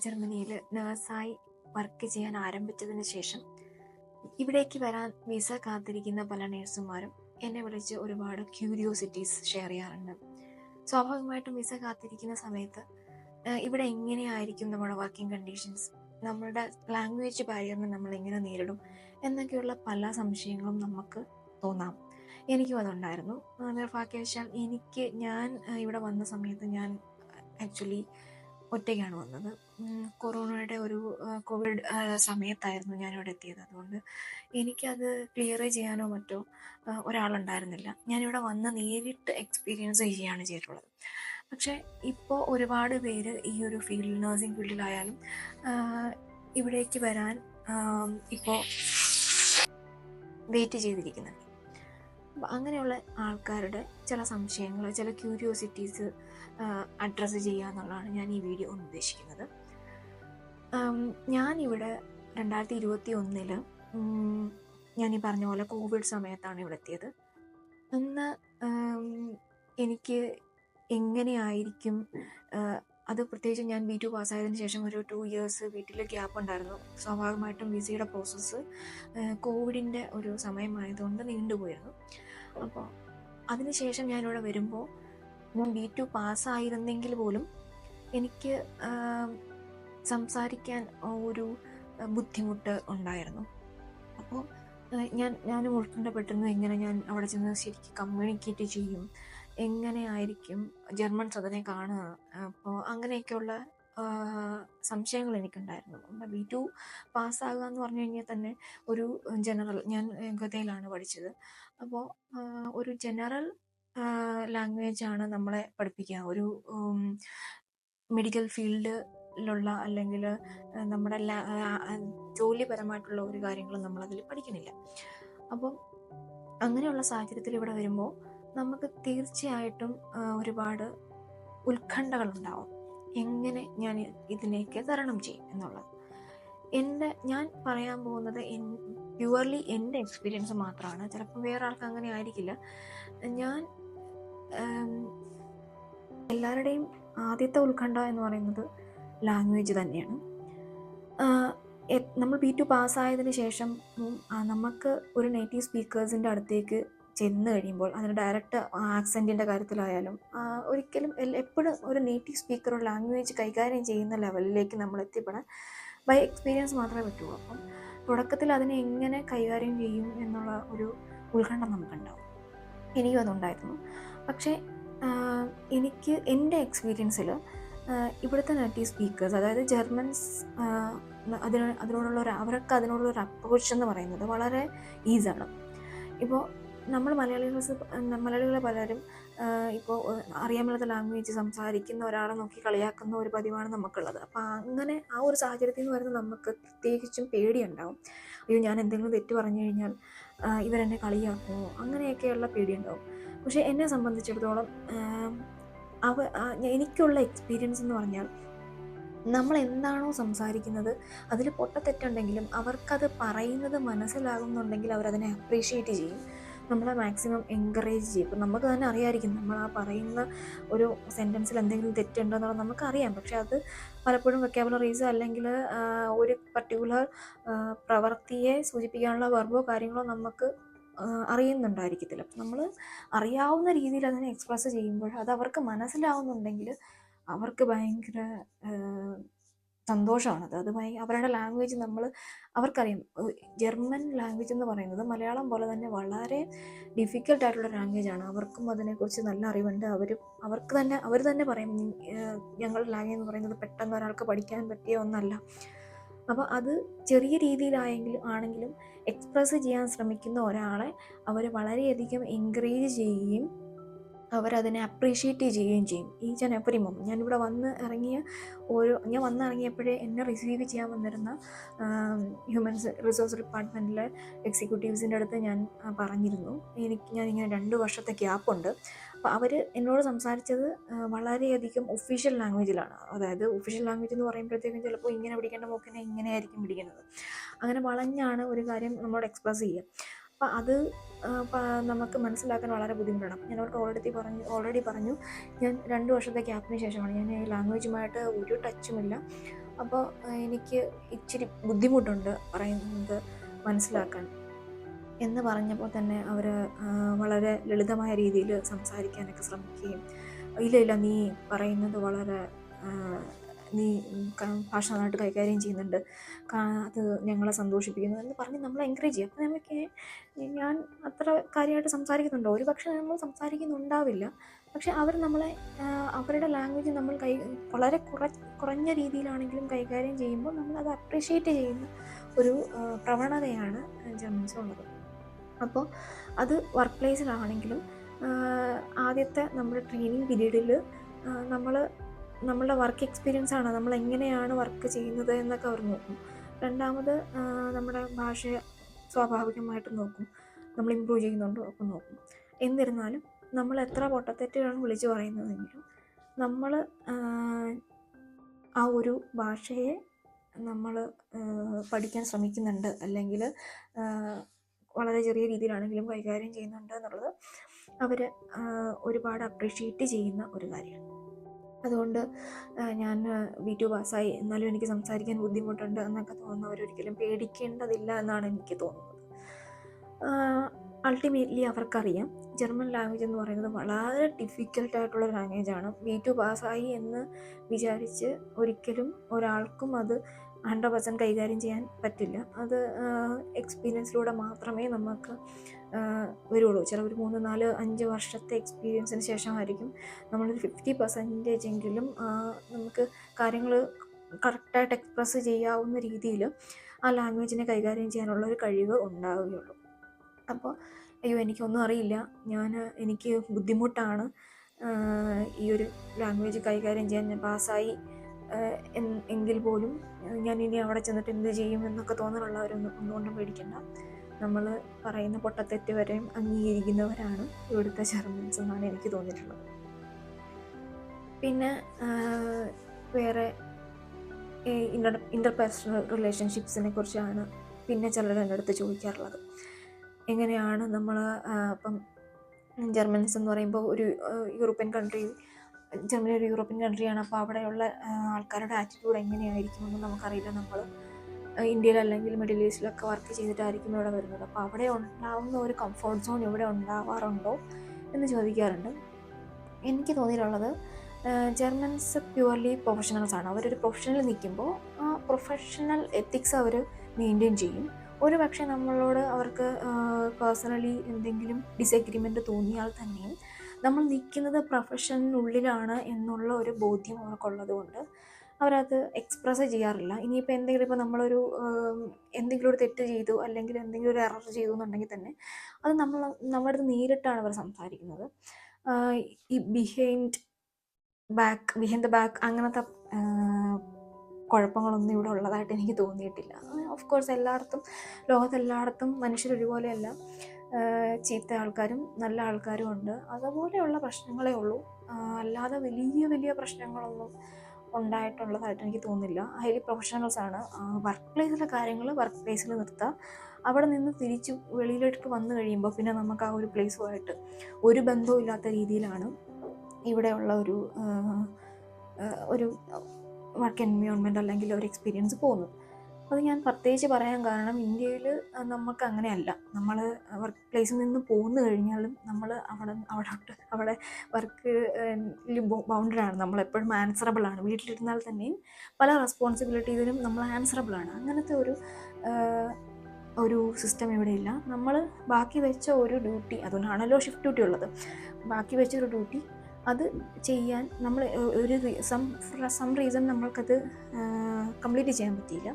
ജർമ്മനിയിൽ നേഴ്സായി വർക്ക് ചെയ്യാൻ ആരംഭിച്ചതിന് ശേഷം ഇവിടേക്ക് വരാൻ വിസ കാത്തിരിക്കുന്ന പല നേഴ്സുമാരും എന്നെ വിളിച്ച് ഒരുപാട് ക്യൂരിയോസിറ്റീസ് ഷെയർ ചെയ്യാറുണ്ട്. സ്വാഭാവികമായിട്ടും വിസ കാത്തിരിക്കുന്ന സമയത്ത് ഇവിടെ എങ്ങനെയായിരിക്കും നമ്മുടെ വർക്കിംഗ് കണ്ടീഷൻസ്? നമ്മളുടെ ലാംഗ്വേജ് ബാരിയറിനെ നമ്മൾ എങ്ങനെ നേരിടും? എന്നൊക്കെയുള്ള പല സംശയങ്ങളും നമുക്ക് തോന്നാം. എനിക്കും അതുണ്ടായിരുന്നു. നിർഭാഗ്യവശാൽ എനിക്ക് ഞാൻ ഇവിടെ വന്ന സമയത്ത് ഞാൻ ആക്ച്വലി ഒറ്റയ്ക്കാണ് വന്നത്. കൊറോണയുടെ ഒരു കോവിഡ് സമയത്തായിരുന്നു ഞാനിവിടെ എത്തിയത്. അതുകൊണ്ട് എനിക്കത് ക്ലിയർ ചെയ്യാനോ മറ്റോ ഒരാളുണ്ടായിരുന്നില്ല. ഞാനിവിടെ വന്ന് നേരിട്ട് എക്സ്പീരിയൻസ് ചെയ്യുകയാണ് ചെയ്തിട്ടുള്ളത്. പക്ഷേ ഇപ്പോൾ ഒരുപാട് പേര് ഈ ഒരു ഫീൽഡ് നഴ്സിംഗ് ഫീൽഡിലായാലും ഇവിടേക്ക് വരാൻ ഇപ്പോൾ വെയിറ്റ് ചെയ്തിരിക്കുന്നുണ്ട്. അങ്ങനെയുള്ള ആൾക്കാരുടെ ചില സംശയങ്ങൾ ചില ക്യൂരിയോസിറ്റീസ് അഡ്രസ്സ് ചെയ്യുക എന്നുള്ളതാണ് ഞാൻ ഈ വീഡിയോ കൊണ്ട് ഉദ്ദേശിക്കുന്നത് ഞാനിവിടെ രണ്ടായിരത്തി ഇരുപത്തി ഒന്നിൽ ഞാൻ ഈ പറഞ്ഞ പോലെ കോവിഡ് സമയത്താണ് ഇവിടെ എത്തിയത്. അന്ന് എനിക്ക് എങ്ങനെയായിരിക്കും അത് പ്രത്യേകിച്ച് ഞാൻ ബി ടു പാസ്സായതിനു ശേഷം ഒരു ടു ഇയേഴ്സ് വീട്ടിൽ ഗ്യാപ്പ് ഉണ്ടായിരുന്നു. സ്വാഭാവികമായിട്ടും വിസയുടെ പ്രോസസ്സ് കോവിഡിന്റെ ഒരു സമയമായതുകൊണ്ട് നീണ്ടുപോയിരുന്നു. അപ്പോൾ അതിനുശേഷം ഞാനിവിടെ വരുമ്പോൾ ഞാൻ ബി ടു പാസ്സായിരുന്നെങ്കിൽ പോലും എനിക്ക് സംസാരിക്കാൻ ഒരു ബുദ്ധിമുട്ട് ഉണ്ടായിരുന്നു. അപ്പോൾ ഞാൻ ഞാൻ ഉൾക്കൊണ്ടപ്പെട്ടിരുന്നു എങ്ങനെ ഞാൻ അവിടെ ചെന്ന് ശരിക്കും കമ്മ്യൂണിക്കേറ്റ് ചെയ്യും എങ്ങനെയായിരിക്കും ജർമ്മൻ സദനെ കാണുക അപ്പോൾ അങ്ങനെയൊക്കെയുള്ള സംശയങ്ങൾ എനിക്കുണ്ടായിരുന്നു. ബി ടു പാസ്സാകുക എന്ന് പറഞ്ഞു കഴിഞ്ഞാൽ തന്നെ ഒരു ജനറൽ ഞാൻ ഗതയിലാണ് പഠിച്ചത്. അപ്പോൾ ഒരു ജനറൽ ലാംഗ്വേജ് ആണ് നമ്മളെ പഠിപ്പിക്കുക ഒരു മെഡിക്കൽ ഫീൽഡിലുള്ള അല്ലെങ്കിൽ നമ്മുടെ ജോലിപരമായിട്ടുള്ള ഒരു കാര്യങ്ങളും നമ്മളതിൽ പഠിക്കുന്നില്ല. അപ്പം അങ്ങനെയുള്ള സാഹചര്യത്തിൽ ഇവിടെ വരുമ്പോൾ നമുക്ക് തീർച്ചയായിട്ടും ഒരുപാട് ഉത്കണ്ഠകളുണ്ടാവും. എങ്ങനെ ഞാൻ ഇതിനേക്ക് തരണം ചെയ്യും എന്നുള്ളത്. എന്റെ ഞാൻ പറയാൻ പോകുന്നത് എൻ പ്യുവർലി എന്റെ എക്സ്പീരിയൻസ് മാത്രമാണ്. ചിലപ്പോൾ വേറെ ആൾക്ക് അങ്ങനെ ആയിരിക്കില്ല. ഞാൻ എല്ലാവരുടെയും ആദ്യത്തെ ഉത്കണ്ഠ എന്ന് പറയുന്നത് ലാംഗ്വേജ് തന്നെയാണ്. നമ്മൾ ബി ടു പാസ്സായതിന് ശേഷം നമുക്ക് ഒരു നേറ്റീവ് സ്പീക്കേഴ്സിന്റെ അടുത്തേക്ക് ചെന്ന് കഴിയുമ്പോൾ അതിന് ഡയറക്റ്റ് ആക്സെന്റിന്റെ കാര്യത്തിലായാലും ഒരിക്കലും എപ്പോഴും ഒരു നേറ്റീവ് സ്പീക്കർ ഒരു ലാംഗ്വേജ് കൈകാര്യം ചെയ്യുന്ന ലെവലിലേക്ക് നമ്മൾ എത്തിപ്പെടാൻ ബൈ എക്സ്പീരിയൻസ് മാത്രമേ പറ്റുള്ളൂ. അപ്പം തുടക്കത്തിൽ അതിനെ എങ്ങനെ കൈകാര്യം ചെയ്യും എന്നുള്ള ഒരു ഉത്കണ്ഠ നമുക്കുണ്ടാവും. എനിക്കും അതുണ്ടായിരുന്നു. പക്ഷേ എനിക്ക് എന്റെ എക്സ്പീരിയൻസിൽ ഇവിടുത്തെ നാട്ടി സ്പീക്കേഴ്സ് അതായത് ജർമ്മൻസ് അതിന് അതിനോടുള്ള ഒരു അവർക്ക് അതിനോടുള്ള ഒരു അപ്രോച്ച് എന്ന് പറയുന്നത് വളരെ ഈസാണ് ഇപ്പോൾ നമ്മൾ മലയാളികൾ മലയാളികൾ പലരും ഇപ്പോൾ അറിയാൻ ലാംഗ്വേജ് സംസാരിക്കുന്ന ഒരാളെ നോക്കി കളിയാക്കുന്ന ഒരു പതിവാണ് നമുക്കുള്ളത്. അപ്പോൾ അങ്ങനെ ആ ഒരു സാഹചര്യത്തിൽ നിന്ന് വരുന്ന നമുക്ക് പ്രത്യേകിച്ചും പേടിയുണ്ടാവും. അയ്യോ ഞാൻ എന്തെങ്കിലും തെറ്റ് പറഞ്ഞു കഴിഞ്ഞാൽ ഇവരെന്നെ കളിയാക്കുമോ അങ്ങനെയൊക്കെയുള്ള പേടിയുണ്ടാവും. പക്ഷേ എന്നെ സംബന്ധിച്ചിടത്തോളം അവ എനിക്കുള്ള എക്സ്പീരിയൻസ് എന്ന് പറഞ്ഞാൽ നമ്മൾ എന്താണോ സംസാരിക്കുന്നത് അതിൽ പൊട്ടത്തെറ്റുണ്ടെങ്കിലും അവർക്കത് പറയുന്നത് മനസ്സിലാകുന്നുണ്ടെങ്കിൽ അവരതിനെ അപ്രീഷിയേറ്റ് ചെയ്യും. നമ്മളെ മാക്സിമം എൻകറേജ് ചെയ്യും. ഇപ്പം നമുക്ക് തന്നെ അറിയാമായിരിക്കും നമ്മൾ ആ പറയുന്ന ഒരു സെന്റൻസിൽ എന്തെങ്കിലും തെറ്റുണ്ടോ എന്നുള്ളത് നമുക്കറിയാം പക്ഷെ അത് പലപ്പോഴും വെക്കാബുലറീസ് അല്ലെങ്കിൽ ഒരു പർട്ടിക്കുലർ പ്രവൃത്തിയെ സൂചിപ്പിക്കാനുള്ള വെർബോ കാര്യങ്ങളോ നമുക്ക് അറിയുന്നുണ്ടായിരിക്കത്തില്ല. അപ്പം നമ്മൾ അറിയാവുന്ന രീതിയിൽ അതിനെ എക്സ്പ്രസ് ചെയ്യുമ്പോൾ അത് അവർക്ക് മനസ്സിലാവുന്നുണ്ടെങ്കിൽ അവർക്ക് ഭയങ്കര സന്തോഷമാണത് അത് അവരുടെ ലാംഗ്വേജ് നമ്മൾ അവർക്കറിയാം. ജർമ്മൻ ലാംഗ്വേജ് എന്ന് പറയുന്നത് മലയാളം പോലെ തന്നെ വളരെ ഡിഫിക്കൽട്ട് ആയിട്ടുള്ള ലാംഗ്വേജ് ആണ്. അവർക്കും അതിനെക്കുറിച്ച് നല്ല അറിവുണ്ട്. അവരും അവർക്ക് തന്നെ അവർ തന്നെ പറയും ഞങ്ങളുടെ ലാംഗ്വേജ് എന്ന് പറയുന്നത് പെട്ടെന്ന് ഒരാൾക്ക് പഠിക്കാൻ പറ്റിയ ഒന്നല്ല. അപ്പോൾ അത് ചെറിയ രീതിയിലായെങ്കിലും ആണെങ്കിലും എക്സ്പ്രസ് ചെയ്യാൻ ശ്രമിക്കുന്ന ഒരാളെ അവർ വളരെയധികം എൻകറേജ് ചെയ്യുകയും അവരതിനെ അപ്രീഷിയേറ്റ് ചെയ്യുകയും ചെയ്യും. ഈച്ച് ആൻഡ് എവറി മൊമെന്റ് ഞാനിവിടെ വന്ന് ഇറങ്ങിയ ഓരോ ഞാൻ വന്നിറങ്ങിയപ്പോഴേ എന്നെ റിസീവ് ചെയ്യാൻ വന്നിരുന്ന ഹ്യൂമൻ റിസോഴ്സ് ഡിപ്പാർട്ട്മെന്റിലെ എക്സിക്യൂട്ടീവ്സിന്റെ അടുത്ത് ഞാൻ പറഞ്ഞിരുന്നു. എനിക്ക് ഞാനിങ്ങനെ രണ്ട് വർഷത്തെ ഗ്യാപ്പുണ്ട് അപ്പോൾ അവർ എന്നോട് സംസാരിച്ചത് വളരെയധികം ഒഫീഷ്യൽ ലാംഗ്വേജിലാണ് അതായത് ഒഫീഷ്യൽ ലാംഗ്വേജ് എന്ന് പറയുമ്പോഴത്തേക്കും ചിലപ്പോൾ ഇങ്ങനെ പിടിക്കേണ്ട മോക്കിനെ ഇങ്ങനെയായിരിക്കും പിടിക്കുന്നത്. അങ്ങനെ വളഞ്ഞാണ് ഒരു കാര്യം നമ്മളോട് എക്സ്പ്രസ് ചെയ്യുക. അപ്പോൾ അത് നമുക്ക് മനസ്സിലാക്കാൻ വളരെ ബുദ്ധിമുട്ടാണ്. അപ്പം ഞാൻ അവർക്ക് ഓൾറെഡി പറഞ്ഞു ഓൾറെഡി പറഞ്ഞു. ഞാൻ രണ്ട് വർഷത്തെ ഗ്യാപ്പിന് ശേഷമാണ്. ഞാൻ ഈ ലാംഗ്വേജുമായിട്ട് ഒരു ടച്ചുമില്ല അപ്പോൾ എനിക്ക് ഇച്ചിരി ബുദ്ധിമുട്ടുണ്ട് പറയുന്നത് മനസ്സിലാക്കാൻ. എന്ന് പറഞ്ഞപ്പോൾ തന്നെ അവർ വളരെ ലളിതമായ രീതിയിൽ സംസാരിക്കാനൊക്കെ ശ്രമിക്കുകയും ഇല്ല ഇല്ല നീ പറയുന്നത് വളരെ നീ നന്നായിട്ട് കൈകാര്യം ചെയ്യുന്നുണ്ട്. അത് ഞങ്ങളെ സന്തോഷിപ്പിക്കുന്നു എന്ന് പറഞ്ഞ് നമ്മൾ എൻകറേജ് ചെയ്യും. അപ്പോൾ നമുക്ക് ഞാൻ അത്ര കാര്യമായിട്ട് സംസാരിക്കുന്നുണ്ടോ? ഒരു പക്ഷേ നമ്മൾ സംസാരിക്കുന്നുണ്ടാവില്ല. പക്ഷെ അവർ നമ്മളെ അവരുടെ ലാംഗ്വേജ് നമ്മൾ കൈ വളരെ കുറ കുറഞ്ഞ രീതിയിലാണെങ്കിലും കൈകാര്യം ചെയ്യുമ്പോൾ നമ്മൾ അത് അപ്രീഷിയേറ്റ് ചെയ്യുന്ന ഒരു പ്രവണതയാണ് ജർമ്മൻസിലുള്ളത് അപ്പോൾ അത് വർക്ക് പ്ലേസിലാണെങ്കിലും ആദ്യത്തെ നമ്മുടെ ട്രെയിനിങ് പീരീഡിൽ നമ്മൾ നമ്മളുടെ വർക്ക് എക്സ്പീരിയൻസ് ആണ്. നമ്മൾ എങ്ങനെയാണ് വർക്ക് ചെയ്യുന്നത് എന്നൊക്കെ അവർ നോക്കും. രണ്ടാമത് നമ്മുടെ ഭാഷയെ സ്വാഭാവികമായിട്ട് നോക്കും. നമ്മൾ ഇമ്പ്രൂവ് ചെയ്യുന്നുണ്ടോ ഒക്കെ നോക്കും. എന്നിരുന്നാലും നമ്മൾ എത്ര പൊട്ടത്തെറ്റുകളാണ് വിളിച്ചു പറയുന്നതെങ്കിലും നമ്മൾ ആ ഒരു ഭാഷയെ നമ്മൾ പഠിക്കാൻ ശ്രമിക്കുന്നുണ്ട്. അല്ലെങ്കിൽ വളരെ ചെറിയ രീതിയിലാണെങ്കിലും കൈകാര്യം ചെയ്യുന്നുണ്ട് എന്നുള്ളത് അവർ ഒരുപാട് അപ്രീഷിയേറ്റ് ചെയ്യുന്ന ഒരു കാര്യമാണ്. അതുകൊണ്ട് ഞാൻ ബി ടു പാസ്സായി. എന്നാലും എനിക്ക് സംസാരിക്കാൻ ബുദ്ധിമുട്ടുണ്ട് എന്നൊക്കെ തോന്നുന്നവരൊരിക്കലും പേടിക്കേണ്ടതില്ല എന്നാണ് എനിക്ക് തോന്നുന്നത്. അൾട്ടിമേറ്റ്ലി അവർക്കറിയാം. ജർമ്മൻ ലാംഗ്വേജ് എന്ന് പറയുന്നത് വളരെ ഡിഫിക്കൽട്ടായിട്ടുള്ള ആണ്. ബി ടു പാസ്സായി എന്ന് വിചാരിച്ച് ഒരിക്കലും ഒരാൾക്കും അത് ഹൺഡ്രഡ് പെർസെന്റ് കൈകാര്യം ചെയ്യാൻ പറ്റില്ല. അത് എക്സ്പീരിയൻസിലൂടെ മാത്രമേ നമുക്ക് വരുള്ളൂ. ചില ഒരു മൂന്ന് നാല് അഞ്ച് വർഷത്തെ എക്സ്പീരിയൻസിന് ശേഷമായിരിക്കും നമ്മളൊരു ഫിഫ്റ്റി പെർസെന്റേജ് എങ്കിലും നമുക്ക് കാര്യങ്ങൾ കറക്റ്റായിട്ട് എക്സ്പ്രസ് ചെയ്യാവുന്ന രീതിയിൽ ആ ലാംഗ്വേജിനെ കൈകാര്യം ചെയ്യാനുള്ള ഒരു കഴിവ് ഉണ്ടാവുകയുള്ളൂ. അപ്പോൾ അയ്യോ എനിക്കൊന്നും അറിയില്ല. ഞാൻ എനിക്ക് ബുദ്ധിമുട്ടാണ്. ഈ ഒരു ലാംഗ്വേജ് കൈകാര്യം ചെയ്യാൻ ഞാൻ പാസ്സായി. എങ്കിൽ പോലും ഞാൻ ഇനി അവിടെ ചെന്നിട്ട് എന്ത് ചെയ്യും എന്നൊക്കെ തോന്നലുള്ളവരൊന്നും ഒന്നുകൊണ്ടും പേടിക്കണ്ട. നമ്മൾ പറയുന്ന പൊട്ടത്തെറ്റ് വരെയും അംഗീകരിക്കുന്നവരാണ് ഇവിടുത്തെ ജർമ്മൻസ് എന്നാണ് എനിക്ക് തോന്നിയിട്ടുള്ളത്. പിന്നെ വേറെ ഇന്റർ ഇന്റർപേഴ്സണൽ റിലേഷൻഷിപ്സിനെ കുറിച്ചാണ് പിന്നെ ചിലർ എന്റെ അടുത്ത് ചോദിക്കാറുള്ളത്. എങ്ങനെയാണ് നമ്മൾ ഇപ്പം ജർമ്മൻസ് എന്ന് പറയുമ്പോൾ ഒരു യൂറോപ്യൻ കൺട്രി ജർമ്മനി ഒരു യൂറോപ്യൻ കൺട്രിയാണ് അപ്പോൾ അവിടെയുള്ള ആൾക്കാരുടെ ആറ്റിറ്റ്യൂഡ് എങ്ങനെയായിരിക്കുമെന്ന് നമുക്കറിയില്ല നമ്മൾ ഇന്ത്യയിൽ അല്ലെങ്കിൽ മിഡിൽ ഈസ്റ്റിലൊക്കെ വർക്ക് ചെയ്തിട്ടായിരിക്കും ഇവിടെ വരുന്നത്. അപ്പോൾ അവിടെ ഉണ്ടാവുന്ന ഒരു കംഫോർട്ട് സോൺ ഇവിടെ ഉണ്ടാവാറുണ്ടോ എന്ന് ചോദിക്കാറുണ്ട്. എനിക്ക് തോന്നിയിട്ടുള്ളത് ജർമ്മൻസ് പ്യുവർലി പ്രൊഫഷണൽസ് ആണ്. അവരൊരു പ്രൊഫഷണൽ നിൽക്കുമ്പോൾ ആ പ്രൊഫഷണൽ എത്തിക്സ് അവർ മെയിന്റെയിൻ ചെയ്യും. ഒരു പക്ഷേ നമ്മളോട് അവർക്ക് പേഴ്സണലി എന്തെങ്കിലും ഡിസഗ്രിമെന്റ് തോന്നിയാൽ തന്നെയും നമ്മൾ നിൽക്കുന്നത് പ്രൊഫഷനുള്ളിലാണ് എന്നുള്ള ഒരു ബോധ്യം അവർക്കുള്ളത് കൊണ്ട് അവരത് എക്സ്പ്രസ് ചെയ്യാറില്ല. ഇനിയിപ്പോൾ എന്തെങ്കിലും ഇപ്പോൾ നമ്മളൊരു എന്തെങ്കിലും ഒരു തെറ്റ് ചെയ്തു അല്ലെങ്കിൽ എന്തെങ്കിലും ഒരു എറർ ചെയ്തു എന്നുണ്ടെങ്കിൽ തന്നെ അത് നമ്മൾ നമ്മുടെ അടുത്ത് നേരിട്ടാണ് അവർ സംസാരിക്കുന്നത്. ഈ behind back behind the back അങ്ങനത്തെ കുഴപ്പങ്ങളൊന്നും ഇവിടെ ഉള്ളതായിട്ട് എനിക്ക് തോന്നിയിട്ടില്ല. ഓഫ് കോഴ്സ് എല്ലായിടത്തും ലോകത്തെല്ലായിടത്തും മനുഷ്യർ ഒരുപോലെയല്ല. ചീത്ത ആൾക്കാരും നല്ല ആൾക്കാരും ഉണ്ട്. അതുപോലെയുള്ള പ്രശ്നങ്ങളേ ഉള്ളൂ. അല്ലാതെ വലിയ വലിയ പ്രശ്നങ്ങളൊന്നും ഉണ്ടായിട്ടുള്ളതായിട്ട് എനിക്ക് തോന്നുന്നില്ല. ഹൈലി പ്രൊഫഷണൽസ് ആണ്. വർക്ക് പ്ലേസിലെ കാര്യങ്ങൾ വർക്ക് പ്ലേസിൽ നിർത്തുക അവിടെ നിന്ന് തിരിച്ച് വെളിയിലേക്ക് വന്നു കഴിയുമ്പോൾ പിന്നെ നമുക്ക് ആ ഒരു പ്ലേസുമായിട്ട് ഒരു ബന്ധവും ഇല്ലാത്ത രീതിയിലാണ് ഇവിടെയുള്ള ഒരു ഒരു വർക്ക് എൻവയോൺമെന്റ് അല്ലെങ്കിൽ ഒരു എക്സ്പീരിയൻസ് പോകുന്നത്. അത് ഞാൻ പ്രത്യേകിച്ച് പറയാൻ കാരണം ഇന്ത്യയിൽ നമുക്ക് അങ്ങനെയല്ല. നമ്മൾ വർക്ക് പ്ലേസിൽ നിന്ന് പോന്നു കഴിഞ്ഞാലും നമ്മൾ അവിടെ അവിടോട്ട് അവിടെ വർക്ക് ബൗണ്ടഡ് ആണ്. നമ്മൾ എപ്പോഴും ആൻസറബിൾ ആണ്. വീട്ടിലിരുന്നാൽ തന്നെയും പല റെസ്പോൺസിബിലിറ്റീസിനും നമ്മൾ ആൻസറബിൾ ആണ്. അങ്ങനത്തെ ഒരു ഒരു സിസ്റ്റം ഇവിടെ ഇല്ല. നമ്മൾ ബാക്കി വെച്ച ഒരു ഡ്യൂട്ടി അതുകൊണ്ടാണല്ലോ ഷിഫ്റ്റ് ഡ്യൂട്ടി ഉള്ളത്. ബാക്കി വെച്ച ഒരു ഡ്യൂട്ടി അത് ചെയ്യാൻ നമ്മൾ ഒരു സം സം റീസൺ നമ്മൾക്കത് കംപ്ലീറ്റ് ചെയ്യാൻ പറ്റിയില്ല.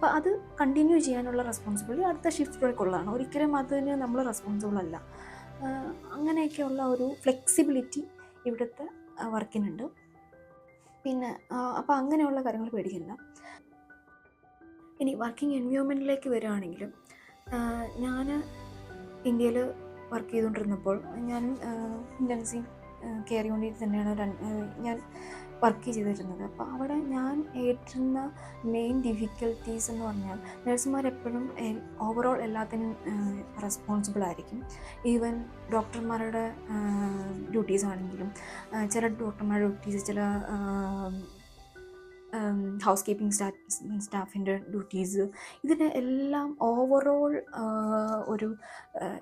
അപ്പോൾ അത് കണ്ടിന്യൂ ചെയ്യാനുള്ള റെസ്പോൺസിബിലിറ്റി അടുത്ത ഷിഫ്റ്റിലേക്കുള്ളതാണ് ഒരിക്കലും അതിന് നമ്മൾ റെസ്പോൺസിബിൾ അല്ല. അങ്ങനെയൊക്കെയുള്ള ഒരു ഫ്ലെക്സിബിലിറ്റി ഇവിടുത്തെ വർക്കിനുണ്ട് പിന്നെ അപ്പോൾ അങ്ങനെയുള്ള കാര്യങ്ങൾ പേടിക്കണ്ട. ഇനി വർക്കിംഗ് എൻവയോൺമെന്റിലേക്ക് വരികയാണെങ്കിലും ഞാൻ ഇന്ത്യയിൽ വർക്ക് ചെയ്തുകൊണ്ടിരുന്നപ്പോൾ ഞാൻ ഇന്റൻസീവ് കെയർ യൂണിറ്റ് തന്നെയാണ്. ഞാൻ വർക്ക് ചെയ്തിരുന്നത്. അപ്പോൾ അവിടെ ഞാൻ ഏറ്റുന്ന മെയിൻ ഡിഫിക്കൽട്ടീസ് എന്ന് പറഞ്ഞാൽ നഴ്സുമാർ എപ്പോഴും ഓവറോൾ എല്ലാത്തിനും റെസ്പോൺസിബിൾ ആയിരിക്കും. ഈവൻ ഡോക്ടർമാരുടെ ഡ്യൂട്ടീസ് ആണെങ്കിലും ചില ഡോക്ടർമാരുടെ ഡ്യൂട്ടീസ് ചില ഹൗസ് കീപ്പിംഗ് സ്റ്റാ സ്റ്റാഫിന്റെ ഡ്യൂട്ടീസ് ഇതിന് എല്ലാം ഓവറോൾ ഒരു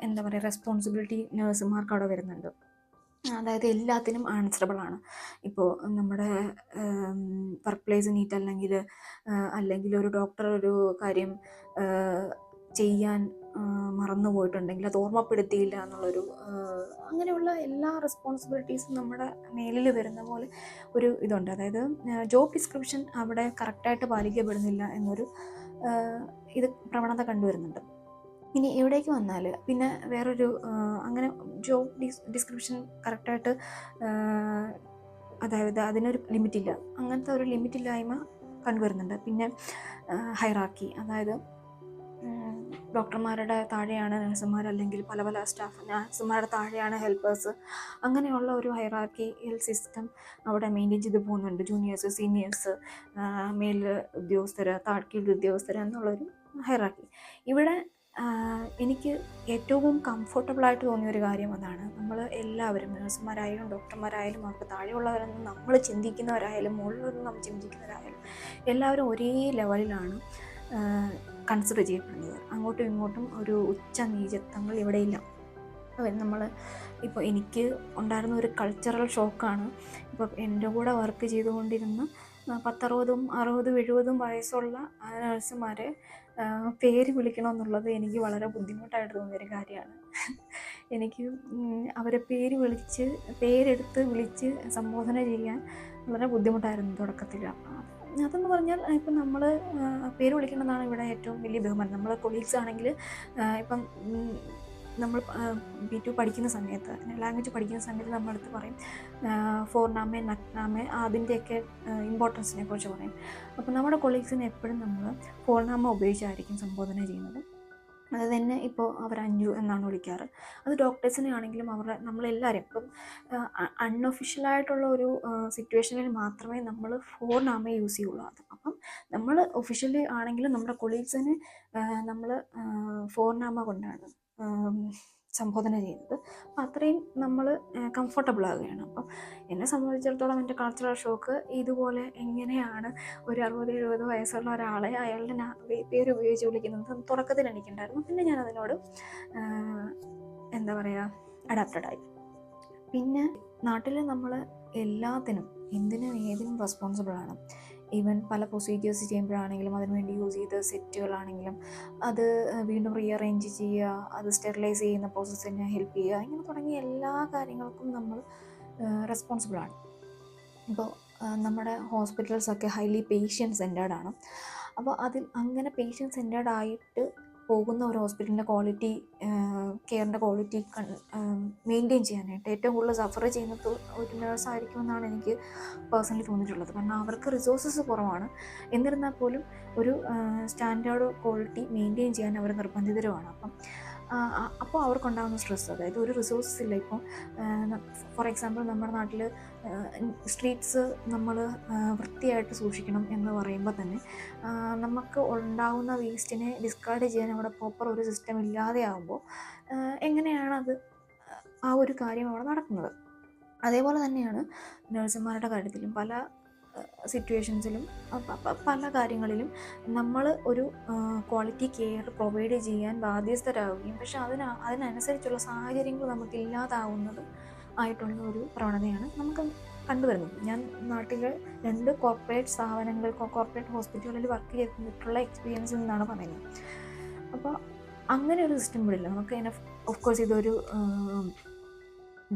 എന്താ പറയുക റെസ്പോൺസിബിലിറ്റി നേഴ്സുമാർക്ക് അവിടെ വരുന്നുണ്ട്. അതായത് എല്ലാത്തിനും ആൻസറബിൾ ആണ്. ഇപ്പോൾ നമ്മുടെ വർക്ക് പ്ലേസ് നീറ്റ് അല്ലെങ്കിൽ അല്ലെങ്കിൽ ഒരു ഡോക്ടർ ഒരു കാര്യം ചെയ്യാൻ മറന്നു പോയിട്ടുണ്ടെങ്കിൽ അത് ഓർമ്മപ്പെടുത്തിയില്ല എന്നുള്ളൊരു അങ്ങനെയുള്ള എല്ലാ റെസ്പോൺസിബിലിറ്റീസും നമ്മുടെ മേലിൽ വരുന്ന പോലെ ഒരു ഇതുണ്ട്. അതായത് ജോബ് ഡിസ്ക്രിപ്ഷൻ അവിടെ കറക്റ്റായിട്ട് പാലിക്കപ്പെടുന്നില്ല എന്നൊരു ഇത് പ്രവണത കണ്ടുവരുന്നുണ്ട്. ഇനി ഇവിടേക്ക് വന്നാൽ പിന്നെ വേറൊരു അങ്ങനെ ജോബ് ഡിസ് ഡിസ്ക്രിപ്ഷൻ കറക്റ്റായിട്ട് അതായത് അതിനൊരു ലിമിറ്റില്ല. അങ്ങനത്തെ ഒരു ലിമിറ്റില്ലായ്മ കണ്ടുവരുന്നുണ്ട്. പിന്നെ ഹൈറാക്കി അതായത് ഡോക്ടർമാരുടെ താഴെയാണ് നഴ്സുമാർ അല്ലെങ്കിൽ പല പല സ്റ്റാഫ് നഴ്സുമാരുടെ താഴെയാണ് ഹെൽപ്പേഴ്സ് അങ്ങനെയുള്ള ഒരു ഹൈറാർക്കിയൽ സിസ്റ്റം അവിടെ മെയിന്റെയിൻ ചെയ്ത് പോകുന്നുണ്ട്. ജൂനിയേഴ്സ് സീനിയേഴ്സ് മേൽ ഉദ്യോഗസ്ഥർ താഴ്ക്കീഴ് ഉദ്യോഗസ്ഥർ എന്നുള്ളൊരു ഹൈറാക്കി ഇവിടെ എനിക്ക് ഏറ്റവും കംഫർട്ടബിളായിട്ട് തോന്നിയ ഒരു കാര്യം അതാണ്. നമ്മൾ എല്ലാവരും നഴ്സുമാരായാലും ഡോക്ടർമാരായാലും അവർക്ക് താഴെയുള്ളവരെന്ന് നമ്മൾ ചിന്തിക്കുന്നവരായാലും മുകളിലൊന്നും നമ്മൾ ചിന്തിക്കുന്നവരായാലും എല്ലാവരും ഒരേ ലെവലിലാണ് കൺസിഡർ ചെയ്യപ്പെടുന്നത്. അങ്ങോട്ടും ഇങ്ങോട്ടും ഒരു ഉച്ച നീചത്വങ്ങൾ ഇവിടെയില്ല നമ്മൾ ഇപ്പോൾ എനിക്ക് ഉണ്ടായിരുന്ന ഒരു കൾച്ചറൽ ഷോക്കാണ് ഇപ്പോൾ എന്റെ കൂടെ വർക്ക് ചെയ്തുകൊണ്ടിരുന്ന പത്തറുപതും അറുപതും എഴുപതും വയസ്സുള്ള നഴ്സുമാരെ പേര് വിളിക്കണമെന്നുള്ളത് എനിക്ക് വളരെ ബുദ്ധിമുട്ടായിട്ട് തോന്നിയൊരു കാര്യമാണ്. എനിക്ക് അവരെ പേര് വിളിച്ച് പേരെടുത്ത് വിളിച്ച് സംബോധന ചെയ്യാൻ വളരെ ബുദ്ധിമുട്ടായിരുന്നു തുടക്കത്തിൽ. അതെന്ന് പറഞ്ഞാൽ ഇപ്പം നമ്മൾ പേര് വിളിക്കേണ്ടതാണ് ഇവിടെ ഏറ്റവും വലിയ ബഹുമാനം. നമ്മളെ കൊളീഗ്സ് ആണെങ്കിൽ ഇപ്പം നമ്മൾ ബി ടു പഠിക്കുന്ന സമയത്ത് ലാംഗ്വേജ് പഠിക്കുന്ന സമയത്ത് നമ്മളടുത്ത് പറയും ഫോർനാമെ നക്നാമെ അതിന്റെയൊക്കെ ഇമ്പോർട്ടൻസിനെ കുറിച്ച് പറയും. അപ്പോൾ നമ്മുടെ കൊളീഗ്സിനെ എപ്പോഴും നമ്മൾ ഫോർനാമ ഉപയോഗിച്ചായിരിക്കും സംബോധന ചെയ്യുന്നത്. അത് തന്നെ ഇപ്പോൾ അവർ അഞ്ജു എന്നാണ് വിളിക്കാറ്. അത് ഡോക്ടേഴ്സിനെ ആണെങ്കിലും അവരുടെ നമ്മളെല്ലാവരും ഇപ്പം അൺഒഫീഷ്യലായിട്ടുള്ള ഒരു സിറ്റുവേഷനിൽ മാത്രമേ നമ്മൾ ഫോർ നാമേ യൂസ് ചെയ്യുള്ളൂ. അത് അപ്പം നമ്മൾ ഒഫീഷ്യലി ആണെങ്കിലും നമ്മുടെ കൊളീഗ്സിനെ നമ്മൾ ഫോർ നാമ കൊണ്ടാണ്. സംബോധന ചെയ്യുന്നത്. അപ്പം അത്രയും നമ്മൾ കംഫർട്ടബിൾ ആവുകയാണ്. അപ്പം എന്നെ സംബന്ധിച്ചിടത്തോളം എന്റെ കൾച്ചറൽ ഷോക്ക് ഇതുപോലെ എങ്ങനെയാണ് ഒരു അറുപത് എഴുപത് വയസ്സുള്ള ഒരാളെ അയാളുടെ പേര് ഉപയോഗിച്ച് വിളിക്കുന്നത് തുടക്കത്തിൽ എനിക്കുണ്ടായിരുന്നു. പിന്നെ ഞാൻ അതിനോട് എന്താ പറയുക അഡാപ്റ്റഡ് ആയി. പിന്നെ നാട്ടിൽ നമ്മൾ എല്ലാത്തിനും എന്തിനും ഏതിനും റെസ്പോൺസിബിൾ ആണ്. ഈവൻ പല പ്രൊസീജിയേഴ്സ് ചെയ്യുമ്പോഴാണെങ്കിലും അതിനുവേണ്ടി യൂസ് ചെയ്ത സെറ്റുകളാണെങ്കിലും അത് വീണ്ടും റീഅറേഞ്ച് ചെയ്യുക അത് സ്റ്റെറിലൈസ് ചെയ്യുന്ന പ്രോസസ്സിനെ ഹെൽപ്പ് ചെയ്യുക ഇങ്ങനെ തുടങ്ങിയ എല്ലാ കാര്യങ്ങൾക്കും നമ്മൾ റെസ്പോൺസിബിൾ ആണ്. ഇപ്പോൾ നമ്മുടെ ഹോസ്പിറ്റൽസൊക്കെ ഹൈലി പേഷ്യൻ സെന്റേർഡ് ആണ്. അപ്പോൾ അതിൽ അങ്ങനെ പേഷ്യൻ സെന്റേർഡ് ആയിട്ട് പോകുന്ന ഒരു ഹോസ്പിറ്റലിന്റെ ക്വാളിറ്റി കെയറിന്റെ ക്വാളിറ്റി കൺ മെയിന്റെയിൻ ചെയ്യാനായിട്ട് ഏറ്റവും കൂടുതൽ സഫർ ചെയ്യുന്നത് ഒരു നേഴ്സായിരിക്കും എന്നാണ് എനിക്ക് പേഴ്സണലി തോന്നിയിട്ടുള്ളത്. കാരണം അവർക്ക് റിസോഴ്സസ് കുറവാണ്. എന്നിരുന്നാൽ പോലും ഒരു സ്റ്റാൻഡേർഡ് ക്വാളിറ്റി മെയിന്റെയിൻ ചെയ്യാൻ അവർ നിർബന്ധിതരുമാണ്. അപ്പം അപ്പോൾ അവർക്കുണ്ടാകുന്ന സ്ട്രെസ് അതായത് ഒരു റിസോഴ്സസ് ഇല്ല. ഇപ്പോൾ ഫോർ എക്സാമ്പിൾ നമ്മുടെ നാട്ടിൽ സ്ട്രീറ്റ്സ് നമ്മൾ വൃത്തിയായിട്ട് സൂക്ഷിക്കണം എന്ന് പറയുമ്പോൾ തന്നെ നമുക്ക് ഉണ്ടാകുന്ന വേസ്റ്റിനെ ഡിസ്കാർഡ് ചെയ്യാൻ അവിടെ പ്രോപ്പർ ഒരു സിസ്റ്റം ഇല്ലാതെ ആകുമ്പോൾ എങ്ങനെയാണത് ആ ഒരു കാര്യം അവിടെ നടക്കുന്നത്? അതേപോലെ തന്നെയാണ് നഴ്സുമാരുടെ കാര്യത്തിലും പല സിറ്റുവേഷൻസിലും പല കാര്യങ്ങളിലും നമ്മൾ ഒരു ക്വാളിറ്റി കെയർ പ്രൊവൈഡ് ചെയ്യാൻ ബാധ്യസ്ഥരാകുകയും പക്ഷെ അതിന് അതിനനുസരിച്ചുള്ള സാഹചര്യങ്ങൾ നമുക്ക് ഇല്ലാതാവുന്നതും ആയിട്ടുള്ള ഒരു പ്രവണതയാണ് നമുക്ക് കണ്ടുവരുന്നത്. ഞാൻ നാട്ടിൽ രണ്ട് കോർപ്പറേറ്റ് സ്ഥാപനങ്ങൾ കോർപ്പറേറ്റ് ഹോസ്പിറ്റലുകളിൽ വർക്ക് ചെയ്തിട്ടുള്ള എക്സ്പീരിയൻസിൽ നിന്നാണ് പറയുന്നത്. അപ്പോൾ അങ്ങനെ ഒരു സിസ്റ്റം ഇവിടെ ഇല്ല. നമുക്ക് അതിനെ ഓഫ് കോഴ്സ് ഇതൊരു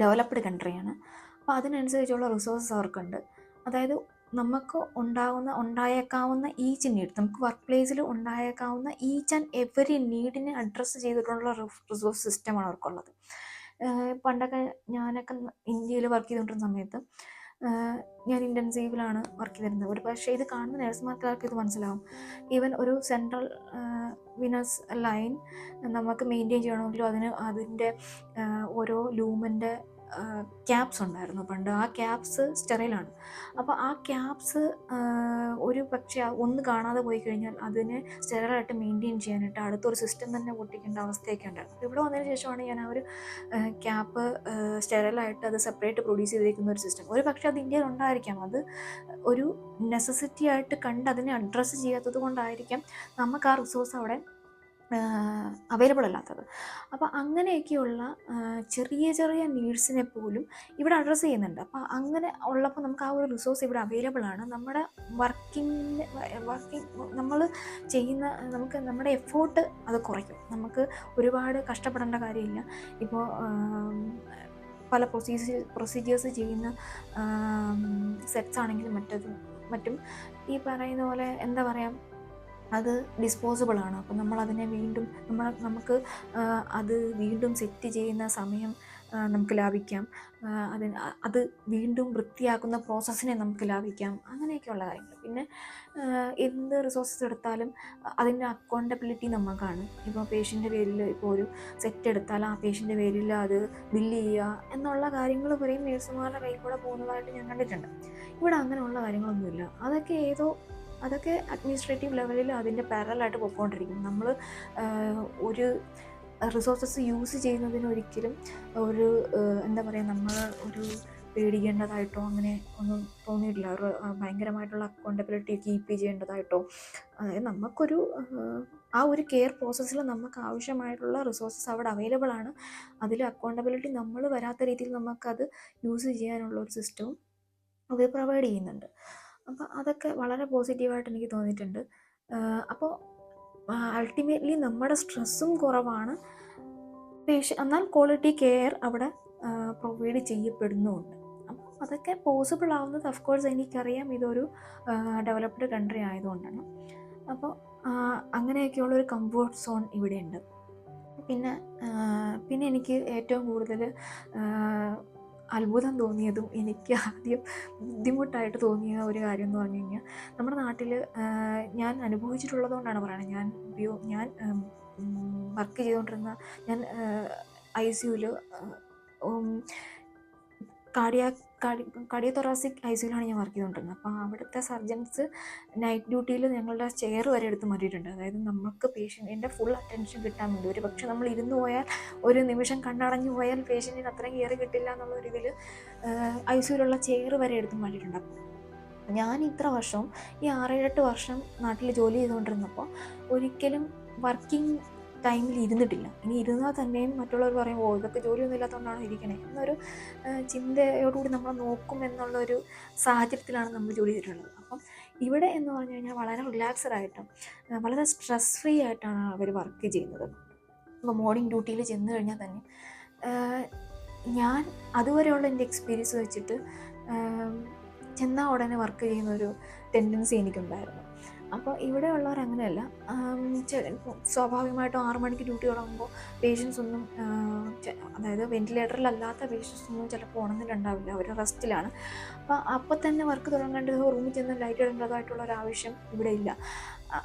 ഡെവലപ്ഡ് കൺട്രിയാണ് അപ്പോൾ അതിനനുസരിച്ചുള്ള റിസോഴ്സസ് അവർക്കുണ്ട്. അതായത് നമുക്ക് ഉണ്ടാകുന്ന ഉണ്ടായേക്കാവുന്ന ഈച്ച് നീഡ് നമുക്ക് വർക്ക് പ്ലേസിൽ ഉണ്ടായേക്കാവുന്ന ഈച്ച് ആൻഡ് എവറി നീഡിനെ അഡ്രസ്സ് ചെയ്തിട്ടുള്ള റിസോഴ്സ് സിസ്റ്റമാണ് അവർക്കുള്ളത്. പണ്ടൊക്കെ ഞാനൊക്കെ ഇന്ത്യയിൽ വർക്ക് ചെയ്തുകൊണ്ടിരുന്ന സമയത്ത് ഞാൻ ഇന്റൻസീവിലാണ് വർക്ക് ചെയ്തിരുന്നത്. ഒരു പക്ഷേ ഇത് കാണുന്ന നഴ്സുമാർക്കാർക്ക് ഇത് മനസ്സിലാവും. ഈവൻ ഒരു സെൻട്രൽ വിനസ് ലൈൻ നമുക്ക് മെയിന്റെയിൻ ചെയ്യണമെങ്കിലും അതിന് അതിന്റെ ഓരോ ലൂമന്റെ ക്യാപ്സ് ഉണ്ടായിരുന്നു. പണ്ട് ആ ക്യാപ്സ് സ്റ്റെറൈലാണ് അപ്പോൾ ആ ക്യാപ്സ് ഒരു പക്ഷേ ഒന്ന് കാണാതെ പോയി കഴിഞ്ഞാൽ അതിനെ സ്റ്റെറൈലായിട്ട് മെയിന്റെയിൻ ചെയ്യാനായിട്ട് അടുത്തൊരു സിസ്റ്റം തന്നെ പൊട്ടിക്കേണ്ട അവസ്ഥയൊക്കെ ഉണ്ടായിരുന്നു ഇവിടെ വന്നതിന് ശേഷമാണ് ഞാൻ ആ ഒരു ക്യാപ്പ് സ്റ്റെറൈലായിട്ട് അത് സെപ്പറേറ്റ് പ്രൊഡ്യൂസ് ചെയ്തിരിക്കുന്ന ഒരു സിസ്റ്റം ഒരു പക്ഷേ അത് ഇന്ത്യയിൽ ഉണ്ടായിരിക്കാം. അത് ഒരു നെസസിറ്റി ആയിട്ട് കണ്ട് അതിനെ അഡ്രസ്സ് ചെയ്യാത്തത് കൊണ്ടായിരിക്കാം നമുക്ക് ആ റിസോഴ്സ് അവിടെ അവൈലബിൾ അല്ലാത്തത്. അപ്പോൾ അങ്ങനെയൊക്കെയുള്ള ചെറിയ ചെറിയ നീഡ്സിനെ പോലും ഇവിടെ അഡ്രസ്സ് ചെയ്യുന്നുണ്ട്. അപ്പോൾ അങ്ങനെ ഉള്ളപ്പോൾ നമുക്ക് ആ ഒരു റിസോഴ്സ് ഇവിടെ അവൈലബിൾ ആണ്. നമ്മുടെ വർക്കിംഗ് വർക്കിംഗ് നമ്മൾ ചെയ്യുന്ന നമുക്ക് നമ്മുടെ എഫേർട്ട് അത് കുറയ്ക്കും. നമുക്ക് ഒരുപാട് കഷ്ടപ്പെടേണ്ട കാര്യമില്ല. ഇപ്പോൾ പല പ്രൊസീജിയ പ്രൊസീജിയേഴ്സ് ചെയ്യുന്ന സെറ്റ്സ് ആണെങ്കിലും മറ്റത് മറ്റും. ഈ പറയുന്ന പോലെ എന്താ പറയുക അത് ഡിസ്പോസിബിൾ ആണ്. അപ്പം നമ്മളതിനെ വീണ്ടും നമ്മൾ നമുക്ക് അത് വീണ്ടും സെറ്റ് ചെയ്യുന്ന സമയം നമുക്ക് ലാഭിക്കാം. അതിന് അത് വീണ്ടും വൃത്തിയാക്കുന്ന പ്രോസസ്സിനെ നമുക്ക് ലാഭിക്കാം. അങ്ങനെയൊക്കെയുള്ള കാര്യങ്ങൾ. പിന്നെ എന്ത് റിസോഴ്സസ് എടുത്താലും അതിന്റെ അക്കൗണ്ടബിലിറ്റി നമുക്കാണ്. ഇപ്പോൾ പേഷ്യന്റെ പേരിൽ ഇപ്പോൾ ഒരു സെറ്റ് എടുത്താൽ ആ പേഷ്യന്റെ പേരിൽ അത് ബില്ല് ചെയ്യുക എന്നുള്ള കാര്യങ്ങൾ വരെയും നേഴ്സുമാരുടെ കൈ കൂടെ പോകുന്നതായിട്ട് ഞാൻ കണ്ടിട്ടുണ്ട്. ഇവിടെ അങ്ങനെയുള്ള കാര്യങ്ങളൊന്നുമില്ല. അതൊക്കെ ഏതോ അതൊക്കെ അഡ്മിനിസ്ട്രേറ്റീവ് ലെവലിൽ അതിന്റെ പാരലായിട്ട് പോയിക്കൊണ്ടിരിക്കും. നമ്മൾ ഒരു റിസോഴ്സസ് യൂസ് ചെയ്യുന്നതിന് ഒരിക്കലും ഒരു എന്താ പറയുക നമ്മൾ ഒരു പേടിക്കേണ്ടതായിട്ടോ അങ്ങനെ ഒന്നും തോന്നിയിട്ടില്ല. ഒരു ഭയങ്കരമായിട്ടുള്ള അക്കൗണ്ടബിലിറ്റി കീപ്പ് ചെയ്യേണ്ടതായിട്ടോ. അതായത് നമുക്കൊരു ആ ഒരു കെയർ പ്രോസസ്സിൽ നമുക്ക് ആവശ്യമായിട്ടുള്ള റിസോഴ്സസ് അവിടെ അവൈലബിൾ ആണ്. അതിൽ അക്കൗണ്ടബിലിറ്റി നമ്മൾ വരാത്ത രീതിയിൽ നമുക്കത് യൂസ് ചെയ്യാനുള്ള ഒരു സിസ്റ്റവും അവർ പ്രൊവൈഡ് ചെയ്യുന്നുണ്ട്. അപ്പോൾ അതൊക്കെ വളരെ പോസിറ്റീവായിട്ട് എനിക്ക് തോന്നിയിട്ടുണ്ട്. അപ്പോൾ അൾട്ടിമേറ്റ്ലി നമ്മുടെ സ്ട്രെസ്സും കുറവാണ്. പേഷ്യ എന്നാൽ ക്വാളിറ്റി കെയർ അവിടെ പ്രൊവൈഡ് ചെയ്യപ്പെടുന്നുമുണ്ട് അപ്പം അതൊക്കെ പോസിബിൾ ആവുന്നത് അഫ്കോഴ്സ് എനിക്കറിയാം. ഇതൊരു ഡെവലപ്ഡ് കൺട്രി ആയതുകൊണ്ടാണ്. അപ്പോൾ അങ്ങനെയൊക്കെയുള്ളൊരു കംഫോർട്ട് സോൺ ഇവിടെയുണ്ട്. പിന്നെ പിന്നെ എനിക്ക് ഏറ്റവും കൂടുതൽ അത്ഭുതം തോന്നിയതും എനിക്ക് ആദ്യം ബുദ്ധിമുട്ടായിട്ട് തോന്നിയ ഒരു കാര്യം എന്ന് പറഞ്ഞു കഴിഞ്ഞാൽ നമ്മുടെ നാട്ടിൽ ഞാൻ അനുഭവിച്ചിട്ടുള്ളതുകൊണ്ടാണ് പറയുന്നത്. ഞാൻ ഉപയോ ഞാൻ വർക്ക് ചെയ്തുകൊണ്ടിരുന്ന ഞാൻ ഐ സി യുവിൽ കാർഡി കാർഡിയോതൊറാസിക് ഐ സിയിലാണ് ഞാൻ വർക്ക് ചെയ്തുകൊണ്ടിരുന്നത്. അപ്പോൾ അവിടുത്തെ സർജൻസ് നൈറ്റ് ഡ്യൂട്ടിയിൽ ഞങ്ങളുടെ ചെയർ വരെ എടുത്ത് മാറ്റിയിട്ടുണ്ട്. അതായത് നമുക്ക് പേഷ്യന്റിന്റെ ഫുൾ അറ്റൻഷൻ കിട്ടാൻ വേണ്ടി. ഒരു പക്ഷെ നമ്മൾ ഇരുന്ന് പോയാൽ ഒരു നിമിഷം കണ്ണടഞ്ഞു പോയാൽ പേഷ്യന്റിന് അത്രയും കെയർ കിട്ടില്ല എന്നുള്ള ഒരു ഇതിൽ ഐ സിയിലുള്ള ചെയർ വരെ എടുത്ത് മാറ്റിയിട്ടുണ്ട്. ഞാൻ ഇത്ര വർഷം ഈ ആറേഴെട്ട് വർഷം നാട്ടിൽ ജോലി ചെയ്തുകൊണ്ടിരുന്നപ്പോൾ ഒരിക്കലും വർക്കിംഗ് ടൈമിൽ ഇരുന്നിട്ടില്ല. ഇനി ഇരുന്നാൽ തന്നെയും മറ്റുള്ളവർ പറയും ഓ ഇതൊക്കെ ജോലിയൊന്നും ഇല്ലാത്തതുകൊണ്ടാണ് ഇരിക്കണേ? എന്നൊരു ചിന്തയോടുകൂടി നമ്മൾ നോക്കും എന്നുള്ളൊരു സാഹചര്യത്തിലാണ് നമ്മൾ ജോലി ചെയ്തിട്ടുള്ളത്. അപ്പം ഇവിടെ എന്ന് പറഞ്ഞു കഴിഞ്ഞാൽ വളരെ റിലാക്സ്ഡ് ആയിട്ടും വളരെ സ്ട്രെസ് ഫ്രീ ആയിട്ടാണ് അവർ വർക്ക് ചെയ്യുന്നത്. അപ്പോൾ മോർണിംഗ് ഡ്യൂട്ടിയിൽ ചെന്ന് കഴിഞ്ഞാൽ തന്നെ ഞാൻ അതുവരെയുള്ള എന്റെ എക്സ്പീരിയൻസ് വെച്ചിട്ട് ചെന്നാൽ ഉടനെ വർക്ക് ചെയ്യുന്ന ഒരു ടെൻഡൻസി എനിക്കുണ്ടായിരുന്നു. അപ്പോൾ ഇവിടെ ഉള്ളവർ അങ്ങനെയല്ല. സ്വാഭാവികമായിട്ടും ആറു മണിക്ക് ഡ്യൂട്ടി തുടങ്ങുമ്പോൾ പേഷ്യൻസ് ഒന്നും അതായത് വെന്റിലേറ്ററിലല്ലാത്ത പേഷ്യൻസ് ഒന്നും ചിലപ്പോൾ ഉണർന്നിട്ടുണ്ടാവില്ല. അവർ റെസ്റ്റിലാണ്. അപ്പോൾ അപ്പോൾ തന്നെ വർക്ക് തുടങ്ങേണ്ടത് റൂമിൽ ചെന്ന് ലൈറ്റ് ഇടേണ്ടതായിട്ടുള്ള ഒരു ആവശ്യം ഇവിടെ ഇല്ല.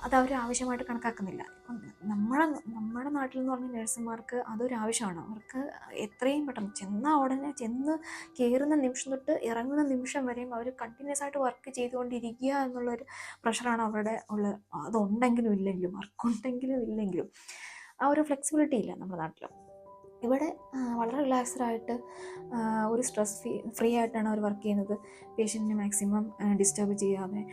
അത് അവർ ആവശ്യമായിട്ട് കണക്കാക്കുന്നില്ല. ഇപ്പം നമ്മളെ നമ്മുടെ നാട്ടിൽ എന്ന് പറഞ്ഞ നഴ്സുമാർക്ക് അതൊരു ആവശ്യമാണ്. അവർക്ക് എത്രയും പെട്ടെന്ന് ചെന്ന ഉടനെ ചെന്ന് കയറുന്ന നിമിഷം തൊട്ട് ഇറങ്ങുന്ന നിമിഷം വരെയും അവർ കണ്ടിന്യൂസ് ആയിട്ട് വർക്ക് ചെയ്തുകൊണ്ടിരിക്കുക എന്നുള്ളൊരു പ്രഷറാണ് അവരുടെ ഉള്ള അതുണ്ടെങ്കിലും ഇല്ലെങ്കിലും വർക്ക് ഉണ്ടെങ്കിലും ഇല്ലെങ്കിലും ആ ഒരു ഫ്ലെക്സിബിലിറ്റി ഇല്ല നമ്മുടെ നാട്ടിൽ ഇവിടെ വളരെ റിലാക്സ്ഡ് ആയിട്ട് ഒരു സ്ട്രെസ് ഫ്രീ ഫ്രീ ആയിട്ടാണ് അവർ വർക്ക് ചെയ്യുന്നത്. പേഷ്യന്റിനെ മാക്സിമം ഡിസ്റ്റർബ് ചെയ്യാതെ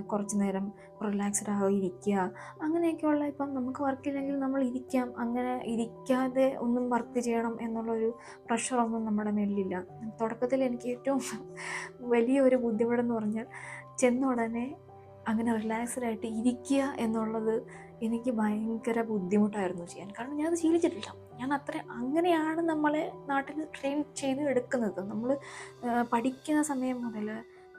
കുറച്ച് നേരം റിലാക്സ്ഡ് ആയി ഇരിക്കുക. അങ്ങനെയൊക്കെയുള്ള ഇപ്പം നമുക്ക് വർക്കില്ലെങ്കിൽ നമ്മൾ ഇരിക്കാം. അങ്ങനെ ഇരിക്കാതെ ഒന്നും വർക്ക് ചെയ്യണം എന്നുള്ളൊരു പ്രഷറൊന്നും നമ്മുടെ മേലിലില്ല തുടക്കത്തിൽ എനിക്ക് ഏറ്റവും വലിയൊരു ബുദ്ധിമുട്ടെന്ന് പറഞ്ഞാൽ ചെന്ന ഉടനെ അങ്ങനെ റിലാക്സ്ഡ് ആയിട്ട് ഇരിക്കുക എന്നുള്ളത് എനിക്ക് ഭയങ്കര ബുദ്ധിമുട്ടായിരുന്നു ചെയ്യാൻ. കാരണം ഞാനത് ശീലിച്ചിട്ടില്ല. ഞാൻ അത്ര അങ്ങനെയാണ് നമ്മളെ നാട്ടിൽ ട്രെയിൻ ചെയ്ത് എടുക്കുന്നത്. നമ്മൾ പഠിക്കുന്ന സമയം മുതൽ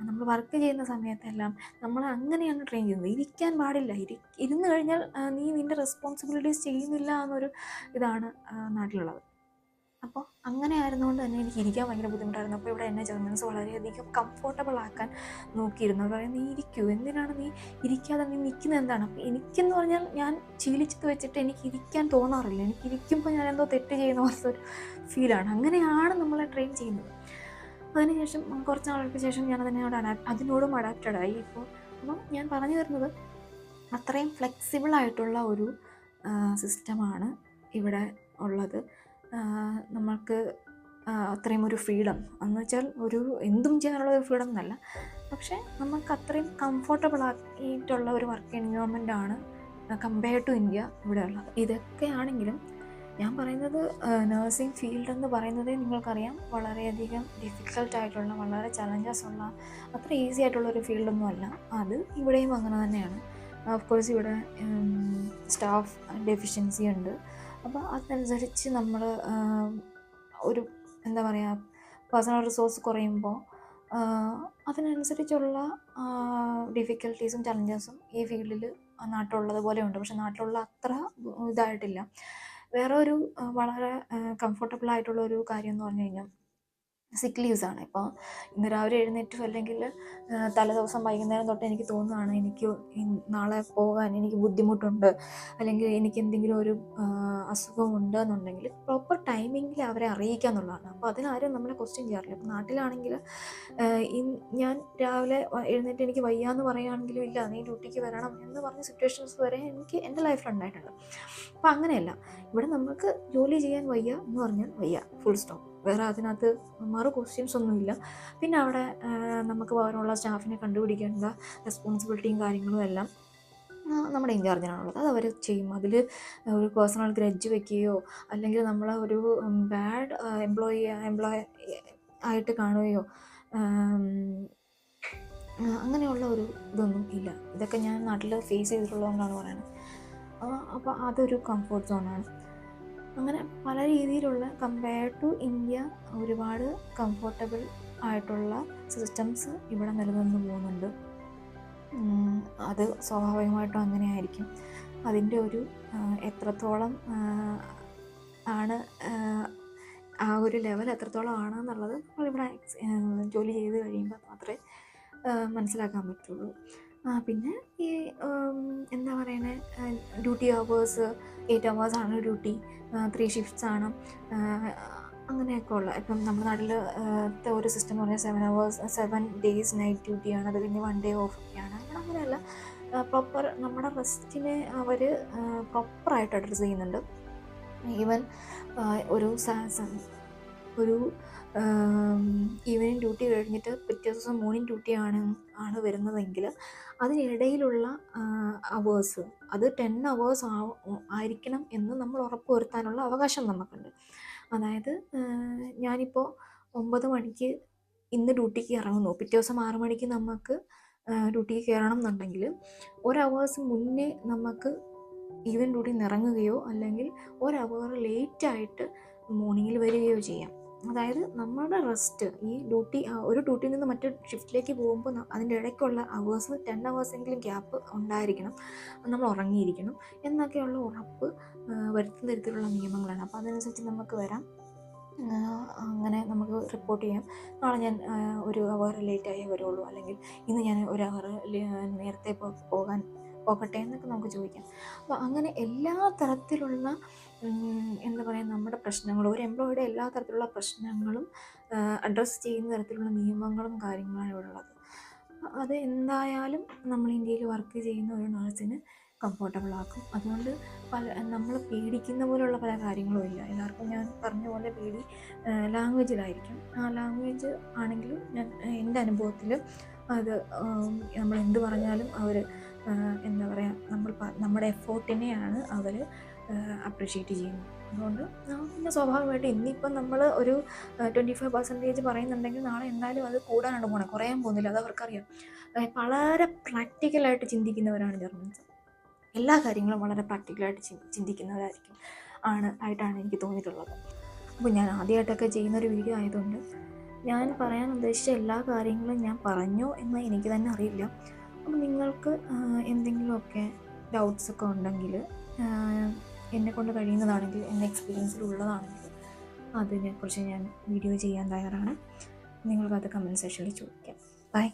നമ്മൾ വർക്ക് ചെയ്യുന്ന സമയത്തെല്ലാം നമ്മൾ അങ്ങനെയാണ് ട്രെയിൻ ചെയ്യുന്നത്. ഇരിക്കാൻ പാടില്ല. ഇരി ഇരുന്ന് കഴിഞ്ഞാൽ നീ നിന്റെ റെസ്പോൺസിബിലിറ്റീസ് ചെയ്യുന്നില്ല എന്നൊരു ഇതാണ് നാട്ടിലുള്ളത്. അപ്പോൾ അങ്ങനെ ആയിരുന്നുകൊണ്ട് തന്നെ എനിക്ക് ഇരിക്കാൻ ഭയങ്കര ബുദ്ധിമുട്ടായിരുന്നു. അപ്പോൾ ഇവിടെ എന്നെ ജർമ്മൻസ് വളരെയധികം കംഫർട്ടബിൾ ആക്കാൻ നോക്കിയിരുന്നു. അവർ പറയും നീ ഇരിക്കൂ. എന്തിനാണ് നീ ഇരിക്കാതെ നീ നിൽക്കുന്നത് എന്താണ്? അപ്പോൾ എനിക്കെന്ന് പറഞ്ഞാൽ ഞാൻ ശീലിച്ചത് വെച്ചിട്ട് എനിക്ക് ഇരിക്കാൻ തോന്നാറില്ല. എനിക്ക് ഇരിക്കുമ്പോൾ ഞാൻ എന്തോ തെറ്റ് ചെയ്യുന്ന ഒരു ഫീലാണ് അങ്ങനെയാണ് നമ്മളെ ട്രെയിൻ ചെയ്യുന്നത്. അതിനുശേഷം കുറച്ച് നാളുകൾക്ക് ശേഷം ഞാൻ അതിനോട് അഡാപ്റ്റ് അതിനോടും അഡാപ്റ്റഡ് ആയി. ഇപ്പോൾ അപ്പം ഞാൻ പറഞ്ഞു തരുന്നത് അത്രയും ഫ്ലെക്സിബിൾ ആയിട്ടുള്ള ഒരു സിസ്റ്റമാണ് ഇവിടെ ഉള്ളത്. നമ്മൾക്ക് അത്രയും ഒരു ഫ്രീഡം എന്ന് വെച്ചാൽ ഒരു എന്തും ചെയ്യാനുള്ള ഒരു ഫ്രീഡം എന്നല്ല. പക്ഷേ നമുക്ക് അത്രയും കംഫർട്ടബിൾ ആക്കിയിട്ടുള്ള ഒരു വർക്ക് എൻവയോൺമെന്റ് ആണ് കമ്പയർഡ് ടു ഇന്ത്യ ഇവിടെ ഉള്ളത് ഇതൊക്കെ ആണെങ്കിലും ഞാൻ പറയുന്നത് നേഴ്സിംഗ് ഫീൽഡ് എന്ന് പറയുന്നത് നിങ്ങൾക്കറിയാം. വളരെയധികം ഡിഫിക്കൽട്ടായിട്ടുള്ള വളരെ ചലഞ്ചസ് ഉള്ള അത്ര ഈസി ആയിട്ടുള്ള ഒരു ഫീൽഡൊന്നും അല്ല. അത് ഇവിടെയും അങ്ങനെ തന്നെയാണ്. ഓഫ് കോഴ്സ് ഇവിടെ സ്റ്റാഫ് ഡെഫിഷ്യൻസി ഉണ്ട്. അപ്പോൾ അതനുസരിച്ച് നമ്മൾ ഒരു എന്താ പറയുക പേഴ്സണൽ റിസോഴ്സ് കുറയുമ്പോൾ അതിനനുസരിച്ചുള്ള ഡിഫിക്കൽട്ടീസും ചലഞ്ചസും ഈ ഫീൽഡിൽ നാട്ടിലുള്ളത് പോലെ ഉണ്ട്. പക്ഷെ നാട്ടിലുള്ള അത്ര ഇതായിട്ടില്ല. വേറെ ഒരു വളരെ കംഫർട്ടബിൾ ആയിട്ടുള്ള ഒരു കാര്യം എന്ന് പറഞ്ഞു കഴിഞ്ഞാൽ സിക്ക് ലീവ്സാണ് ഇപ്പോൾ ഇന്ന് രാവിലെ എഴുന്നേറ്റ് അല്ലെങ്കിൽ തലേ ദിവസം വൈകുന്നേരം തൊട്ട് എനിക്ക് തോന്നുകയാണ് എനിക്ക് നാളെ പോകാൻ എനിക്ക് ബുദ്ധിമുട്ടുണ്ട്. അല്ലെങ്കിൽ എനിക്ക് എന്തെങ്കിലും ഒരു അസുഖമുണ്ട് എന്നുണ്ടെങ്കിൽ പ്രോപ്പർ ടൈമിങ്ങിൽ അവരെ അറിയിക്കുക എന്നുള്ളതാണ്. അപ്പോൾ അതിനാരും നമ്മളെ ക്വസ്റ്റ്യൻ ചെയ്യാറില്ല. ഇപ്പോൾ നാട്ടിലാണെങ്കിൽ ഞാൻ രാവിലെ എഴുന്നേറ്റ് എനിക്ക് വയ്യാന്ന് പറയുകയാണെങ്കിലും ഇല്ല നീ ഡ്യൂട്ടിക്ക് വരണം എന്ന് പറഞ്ഞ സിറ്റുവേഷൻസ് വരെ എനിക്ക് എന്റെ ലൈഫിൽ ഉണ്ടായിട്ടുണ്ട്. അപ്പോൾ അങ്ങനെയല്ല. ഇവിടെ നമുക്ക് ജോലി ചെയ്യാൻ വയ്യ എന്ന് പറഞ്ഞാൽ വയ്യ. ഫുൾ സ്റ്റോപ്പ് വേറെ അതിനകത്ത് മറു ക്വസ്റ്റ്യൻസ് ഒന്നുമില്ല. പിന്നെ അവിടെ നമുക്ക് പകരമുള്ള സ്റ്റാഫിനെ കണ്ടുപിടിക്കേണ്ട റെസ്പോൺസിബിലിറ്റിയും കാര്യങ്ങളും എല്ലാം നമ്മുടെ ഇൻചാർജിനാണുള്ളത് അത് അവർ ചെയ്യും. അതിൽ ഒരു പേഴ്സണൽ ഗ്രഡ്ജ് വെക്കുകയോ അല്ലെങ്കിൽ നമ്മളെ ഒരു ബാഡ് എംപ്ലോയി എംപ്ലോയ ആയിട്ട് കാണുകയോ അങ്ങനെയുള്ള ഒരു ഇതൊന്നും ഇല്ല. ഇതൊക്കെ ഞാൻ നാട്ടിൽ ഫേസ് ചെയ്തിട്ടുള്ളതുകൊണ്ടാണ് പറയുന്നത് അപ്പോൾ അതൊരു കംഫോർട്ട് സോണാണ് അങ്ങനെ പല രീതിയിലുള്ള കമ്പയർഡ് ടു ഇന്ത്യ ഒരുപാട് കംഫർട്ടബിൾ ആയിട്ടുള്ള സിസ്റ്റംസ് ഇവിടെ നിലനിന്ന് പോകുന്നുണ്ട്. അത് സ്വാഭാവികമായിട്ടും അങ്ങനെ ആയിരിക്കും അതിന്റെ ഒരു എത്രത്തോളം ആണ് ആ, ഒരു ലെവൽ എത്രത്തോളം ആണ് എന്നുള്ളത് നമ്മളിവിടെ ജോലി ചെയ്ത് കഴിയുമ്പോൾ മാത്രമേ മനസ്സിലാക്കാൻ പറ്റുള്ളൂ. ആ, പിന്നെ ഈ എന്താ പറയണേ ഡ്യൂട്ടി അവേഴ്സ് എയ്റ്റ് അവേഴ്സ് ആണ് ഡ്യൂട്ടി ത്രീ ഷിഫ്റ്റ്സ് ആണ് അങ്ങനെയൊക്കെ ഉള്ള. ഇപ്പം നമ്മുടെ നാട്ടിൽ ഒരു സിസ്റ്റം എന്ന് പറഞ്ഞാൽ seven hours seven days night ഡ്യൂട്ടിയാണ് അത് പിന്നെ വൺ ഡേ ഓഫ് ഒക്കെയാണ്. അങ്ങനെ അങ്ങനെയല്ല. പ്രോപ്പർ നമ്മുടെ റെസ്റ്റിനെ അവർ പ്രോപ്പറായിട്ട് അഡ്രസ്സ് ചെയ്യുന്നുണ്ട്. ഈവൻ ഒരു ഒരു ഈവനിങ് ഡ്യൂട്ടി കഴിഞ്ഞിട്ട് പിറ്റേ ദിവസം മോർണിംഗ് ഡ്യൂട്ടി ആണ് വരുന്നതെങ്കിൽ അതിനിടയിലുള്ള അവേഴ്സ് അത് ടെൻ അവേഴ്സ് ആയിരിക്കണം എന്ന് നമ്മൾ ഉറപ്പ് വരുത്താനുള്ള അവകാശം നമുക്കുണ്ട്. അതായത് ഞാനിപ്പോൾ ഒമ്പത് മണിക്ക് ഇന്ന് ഡ്യൂട്ടിക്ക് ഇറങ്ങുന്നു. പിറ്റേ ദിവസം ആറ് മണിക്ക് നമുക്ക് ഡ്യൂട്ടിക്ക് കയറണം എന്നുണ്ടെങ്കിൽ ഒരു അവേഴ്സ് മുന്നേ നമുക്ക് ഈവൻ ഡ്യൂട്ടി ഇറങ്ങുകയോ അല്ലെങ്കിൽ ഒരു അവർ ലേറ്റായിട്ട് മോർണിംഗിൽ വരികയോ ചെയ്യാം. അതായത് നമ്മുടെ റെസ്റ്റ് ഈ ഡ്യൂട്ടി ഒരു ഡ്യൂട്ടിയിൽ നിന്ന് മറ്റൊരു ഷിഫ്റ്റിലേക്ക് പോകുമ്പോൾ അതിന്റെ ഇടയ്ക്കുള്ള അവേഴ്സ് ടെൻ എങ്കിലും ഗ്യാപ്പ് ഉണ്ടായിരിക്കണം. നമ്മൾ ഉറങ്ങിയിരിക്കണം. എന്നൊക്കെയുള്ള ഉറപ്പ് വരുത്തുന്ന തരത്തിലുള്ള നിയമങ്ങളാണ്. അപ്പോൾ അതനുസരിച്ച് നമുക്ക് വരാം. അങ്ങനെ നമുക്ക് റിപ്പോർട്ട് ചെയ്യാം. നാളെ ഞാൻ ഒരു അവർ ലേറ്റായി വരുള്ളൂ. അല്ലെങ്കിൽ ഇന്ന് ഞാൻ ഒരു അവർ നേരത്തെ പോകാൻ പോകട്ടെ എന്നൊക്കെ നമുക്ക് ചോദിക്കാം. അപ്പോൾ അങ്ങനെ എല്ലാ തരത്തിലുള്ള എന്താ പറയുക നമ്മുടെ പ്രശ്നങ്ങൾ. ഒരു എംപ്ലോയിയുടെ എല്ലാ തരത്തിലുള്ള പ്രശ്നങ്ങളും അഡ്രസ്സ് ചെയ്യുന്ന തരത്തിലുള്ള നിയമങ്ങളും കാര്യങ്ങളാണ് ഇവിടെ ഉള്ളത് അത് എന്തായാലും നമ്മൾ ഇന്ത്യയിൽ വർക്ക് ചെയ്യുന്ന ഒരു നഴ്സിന് കംഫർട്ടബിൾ ആക്കും. അതുകൊണ്ട് പല നമ്മൾ പേടിക്കുന്ന പോലുള്ള പല കാര്യങ്ങളും ഇല്ല. എല്ലാവർക്കും ഞാൻ പറഞ്ഞ പോലെ പേടി ലാംഗ്വേജിലായിരിക്കും ആ ലാംഗ്വേജ് ആണെങ്കിലും ഞാൻ എന്റെ അനുഭവത്തിൽ അത് നമ്മൾ എന്ത് പറഞ്ഞാലും അവർ എന്താ പറയുക നമ്മൾ നമ്മുടെ എഫോർട്ടിനെയാണ് അവർ അപ്രിഷ്യേറ്റ് ചെയ്യുന്നു. അതുകൊണ്ട് പിന്നെ സ്വാഭാവികമായിട്ട് ഇന്നിപ്പം നമ്മൾ ഒരു ട്വന്റി ഫൈവ് പെർസെന്റേജ് പറയുന്നുണ്ടെങ്കിൽ നാളെ എന്തായാലും അത് കൂടാനാണ് പോകണം കുറയാൻ പോകുന്നില്ല. അത് അവർക്കറിയാം. വളരെ പ്രാക്ടിക്കലായിട്ട് ചിന്തിക്കുന്നവരാണ് ജർമ്മൻസ്. എല്ലാ കാര്യങ്ങളും വളരെ പ്രാക്ടിക്കലായിട്ട് ചിന്തിക്കുന്നവരായിരിക്കും ആണ് ആയിട്ടാണ് എനിക്ക് തോന്നിയിട്ടുള്ളത്. അപ്പോൾ ഞാൻ ആദ്യമായിട്ടൊക്കെ ചെയ്യുന്നൊരു വീഡിയോ ആയതുകൊണ്ട് ഞാൻ പറയാൻ ഉദ്ദേശിച്ച എല്ലാ കാര്യങ്ങളും ഞാൻ പറഞ്ഞു എന്ന് എനിക്ക് തന്നെ അറിയില്ല. അപ്പം നിങ്ങൾക്ക് എന്തെങ്കിലുമൊക്കെ ഡൗട്ട്സൊക്കെ ഉണ്ടെങ്കിൽ എന്നെ കൊണ്ട് കഴിയുന്നതാണെങ്കിൽ എന്റെ എക്സ്പീരിയൻസിലുള്ളതാണെങ്കിൽ അതിനെക്കുറിച്ച് ഞാൻ വീഡിയോ ചെയ്യാൻ തയ്യാറാണ്. നിങ്ങൾക്കത് കമന്റ് സെക്ഷനിൽ ചോദിക്കാം. ബൈ